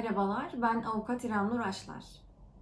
merhabalar. Ben avukat İrem Nur Aşlar.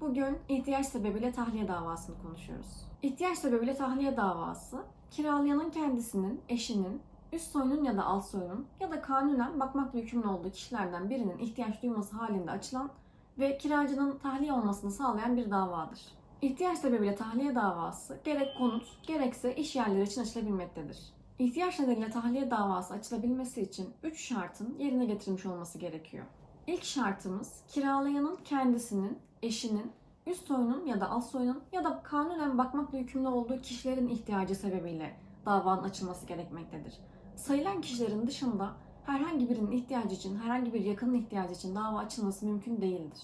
Bugün ihtiyaç sebebiyle tahliye davasını konuşuyoruz. İhtiyaç sebebiyle tahliye davası, kiralayanın kendisinin, eşinin, üst soyunun ya da alt soyunun ya da kanunen bakmakla yükümlü olduğu kişilerden birinin ihtiyaç duyması halinde açılan ve kiracının tahliye olmasını sağlayan bir davadır. İhtiyaç sebebiyle tahliye davası gerek konut gerekse iş yerleri için açılabilmektedir. İhtiyaç nedeniyle tahliye davası açılabilmesi için 3 şartın yerine getirilmiş olması gerekiyor. İlk şartımız kiralayanın kendisinin, eşinin, üst soyunun ya da alt soyunun ya da kanunen bakmakla yükümlü olduğu kişilerin ihtiyacı sebebiyle davanın açılması gerekmektedir. Sayılan kişilerin dışında herhangi birinin ihtiyacı için, herhangi bir yakının ihtiyacı için dava açılması mümkün değildir.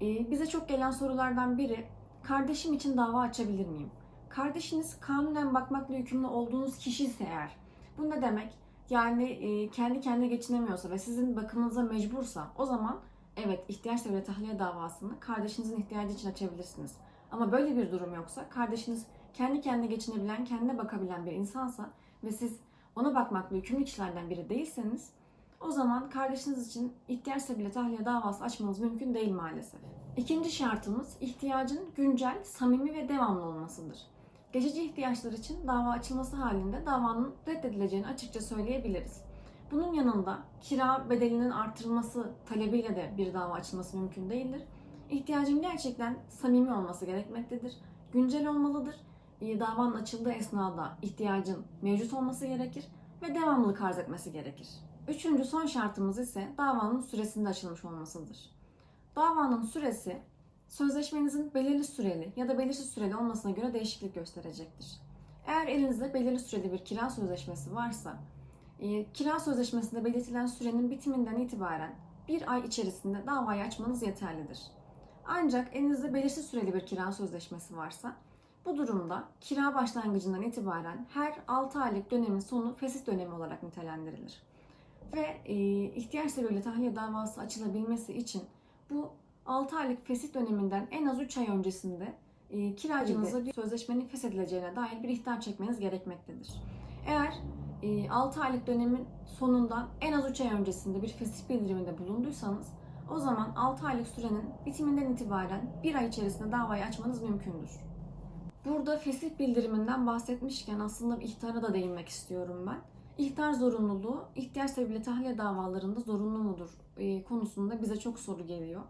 Ee, bize çok gelen sorulardan biri, kardeşim için dava açabilir miyim? Kardeşiniz kanunen bakmakla yükümlü olduğunuz kişi ise eğer, bu ne demek? Yani e, kendi kendine geçinemiyorsa ve sizin bakımınıza mecbursa o zaman evet ihtiyaç devlet tahliye davasını kardeşinizin ihtiyacı için açabilirsiniz. Ama böyle bir durum yoksa kardeşiniz kendi kendine geçinebilen, kendine bakabilen bir insansa ve siz ona bakmakla yükümlü kişilerden biri değilseniz o zaman kardeşiniz için ihtiyaç sebebiyle tahliye davası açmanız mümkün değil maalesef. İkinci şartımız ihtiyacın güncel, samimi ve devamlı olmasıdır. Geçici ihtiyaçlar için dava açılması halinde davanın reddedileceğini açıkça söyleyebiliriz. Bunun yanında kira bedelinin artırılması talebiyle de bir dava açılması mümkün değildir. İhtiyacın gerçekten samimi olması gerekmektedir. Güncel olmalıdır. E, Davanın açıldığı esnada ihtiyacın mevcut olması gerekir ve devamlılık arz etmesi gerekir. Üçüncü son şartımız ise davanın süresinde açılmış olmasıdır. Davanın süresi sözleşmenizin belirli süreli ya da belirsiz süreli olmasına göre değişiklik gösterecektir. Eğer elinizde belirli süreli bir kira sözleşmesi varsa, e, kira sözleşmesinde belirtilen sürenin bitiminden itibaren bir ay içerisinde davayı açmanız yeterlidir. Ancak elinizde belirsiz süreli bir kira sözleşmesi varsa, bu durumda kira başlangıcından itibaren her 6 aylık dönemin sonu fesih dönemi olarak nitelendirilir. Ve e, ihtiyaç sebebiyle tahliye davası açılabilmesi için bu 6 aylık fesih döneminden en az 3 ay öncesinde e, kiracınıza bir sözleşmenin feshedileceğine dair bir ihtar çekmeniz gerekmektedir. Eğer e, 6 aylık dönemin sonundan en az 3 ay öncesinde bir fesih bildiriminde bulunduysanız o zaman 6 aylık sürenin bitiminden itibaren 1 ay içerisinde davayı açmanız mümkündür. Burada fesih bildiriminden bahsetmişken aslında bir ihtara da değinmek istiyorum ben. İhtar zorunluluğu ihtiyaç sebebiyle tahliye davalarında zorunlu mudur e, konusunda bize çok soru geliyor.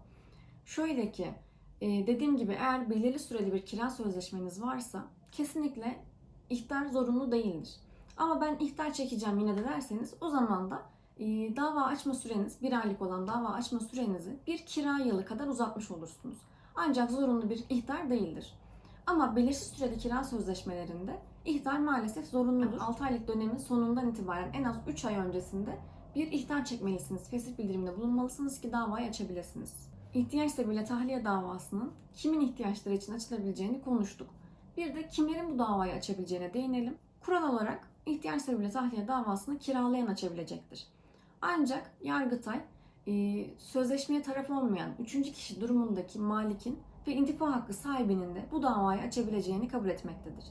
Şöyle ki e, dediğim gibi eğer belirli süreli bir kira sözleşmeniz varsa kesinlikle ihtar zorunlu değildir. Ama ben ihtar çekeceğim yine de derseniz o zaman da e, dava açma süreniz bir aylık olan dava açma sürenizi bir kira yılı kadar uzatmış olursunuz. Ancak zorunlu bir ihtar değildir. Ama belirsiz süreli kira sözleşmelerinde ihtar maalesef zorunludur. 6 aylık dönemin sonundan itibaren en az 3 ay öncesinde bir ihtar çekmelisiniz. Fesih bildiriminde bulunmalısınız ki davayı açabilirsiniz. İhtiyaç sebebiyle tahliye davasının kimin ihtiyaçları için açılabileceğini konuştuk. Bir de kimlerin bu davayı açabileceğine değinelim. Kural olarak ihtiyaç sebebiyle tahliye davasını kiralayan açabilecektir. Ancak Yargıtay e, sözleşmeye taraf olmayan üçüncü kişi durumundaki malikin ve intifa hakkı sahibinin de bu davayı açabileceğini kabul etmektedir.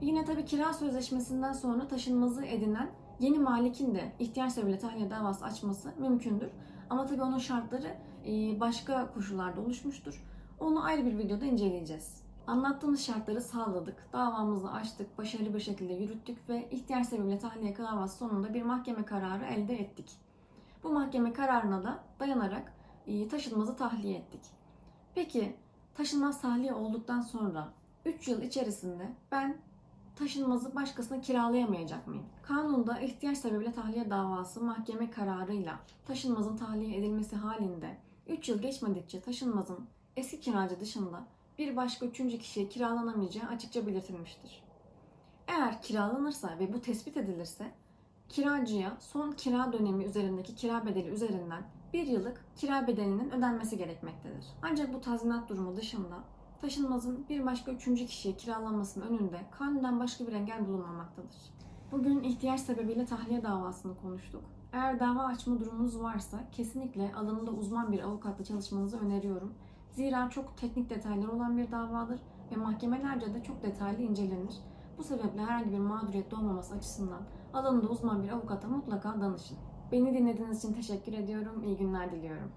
Yine tabii kira sözleşmesinden sonra taşınmazı edinen yeni malikin de ihtiyaç sebebiyle tahliye davası açması mümkündür. Ama tabii onun şartları başka koşullarda oluşmuştur. Onu ayrı bir videoda inceleyeceğiz. Anlattığımız şartları sağladık, davamızı açtık, başarılı bir şekilde yürüttük ve ihtiyaç sebebiyle tahliye davası sonunda bir mahkeme kararı elde ettik. Bu mahkeme kararına da dayanarak e, taşınmazı tahliye ettik. Peki taşınmaz tahliye olduktan sonra 3 yıl içerisinde ben taşınmazı başkasına kiralayamayacak mıyım? Kanunda ihtiyaç sebebiyle tahliye davası mahkeme kararıyla taşınmazın tahliye edilmesi halinde 3 yıl geçmedikçe taşınmazın eski kiracı dışında bir başka üçüncü kişiye kiralanamayacağı açıkça belirtilmiştir. Eğer kiralanırsa ve bu tespit edilirse kiracıya son kira dönemi üzerindeki kira bedeli üzerinden bir yıllık kira bedelinin ödenmesi gerekmektedir. Ancak bu tazminat durumu dışında taşınmazın bir başka üçüncü kişiye kiralanmasının önünde kanunen başka bir engel bulunmamaktadır. Bugün ihtiyaç sebebiyle tahliye davasını konuştuk. Eğer dava açma durumunuz varsa kesinlikle alanında uzman bir avukatla çalışmanızı öneriyorum. Zira çok teknik detaylar olan bir davadır ve mahkemelerce de çok detaylı incelenir. Bu sebeple herhangi bir mağduriyet doğmaması açısından alanında uzman bir avukata mutlaka danışın. Beni dinlediğiniz için teşekkür ediyorum. İyi günler diliyorum.